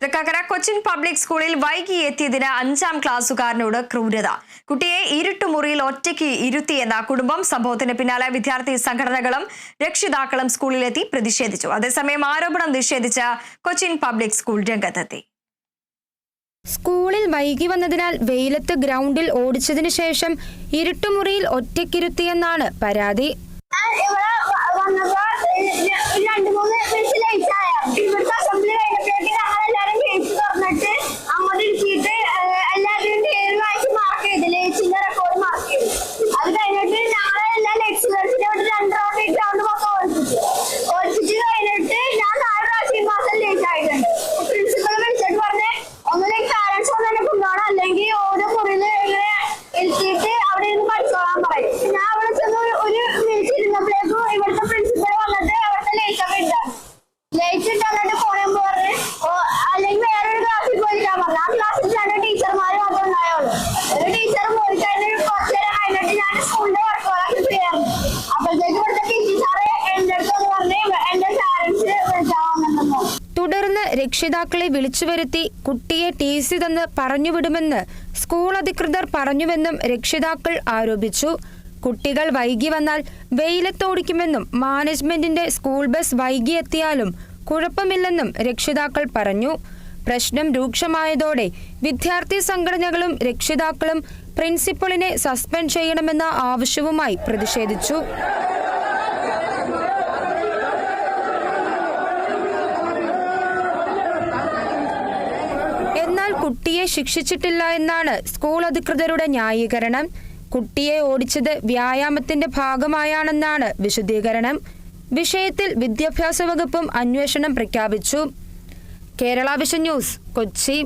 Thrikkakara Cochin public സ്കൂളിൽ വൈകി എത്തിയതിന് അഞ്ചാം ക്ലാസ്സുകാരനോട് ക്രൂരത. കുട്ടിയെ ഇരുട്ടുമുറിയിൽ ഒറ്റയ്ക്ക് ഇരുത്തിയെന്ന കുടുംബം സംഭവത്തിന് പിന്നാലെ വിദ്യാർത്ഥി സംഘടനകളും രക്ഷിതാക്കളും സ്കൂളിലെത്തി പ്രതിഷേധിച്ചു. അതേസമയം ആരോപണം നിഷേധിച്ച കൊച്ചിൻ പബ്ലിക് സ്കൂൾ രംഗത്തെത്തി. സ്കൂളിൽ വൈകി വന്നതിനാൽ വെയിലത്ത് ഗ്രൗണ്ടിൽ ഓടിച്ചതിനു ശേഷം ഇരുട്ടുമുറിയിൽ ഒറ്റയ്ക്കിരുത്തിയെന്നാണ് പരാതി. രണ്ട് മൂന്ന് തുടർന്ന് രക്ഷിതാക്കളെ വിളിച്ചു വരുത്തി കുട്ടിയെ ടി സി തന്ന് പറഞ്ഞുവിടുമെന്ന് സ്കൂൾ അധികൃതർ പറഞ്ഞുവെന്നും രക്ഷിതാക്കൾ ആരോപിച്ചു. കുട്ടികൾ വൈകി വന്നാൽ വെയിലത്തോടിക്കുമെന്നും മാനേജ്മെന്റിന്റെ സ്കൂൾ ബസ് വൈകി എത്തിയാലും കുഴപ്പമില്ലെന്നും രക്ഷിതാക്കൾ പറഞ്ഞു. പ്രശ്നം രൂക്ഷമായതോടെ വിദ്യാർത്ഥി സംഘടനകളും രക്ഷിതാക്കളും പ്രിൻസിപ്പളിനെ സസ്പെൻഡ് ചെയ്യണമെന്ന ആവശ്യവുമായി പ്രതിഷേധിച്ചു. എന്നാൽ കുട്ടിയെ ശിക്ഷിച്ചിട്ടില്ല എന്നാണ് സ്കൂൾ അധികൃതരുടെ ന്യായീകരണം. കുട്ടിയെ ഓടിച്ചത് വ്യായാമത്തിന്റെ ഭാഗമായാണെന്നാണ് വിശദീകരണം. വിഷയത്തിൽ വിദ്യാഭ്യാസ വകുപ്പും അന്വേഷണം പ്രഖ്യാപിച്ചു. Kerala vision news Kochi.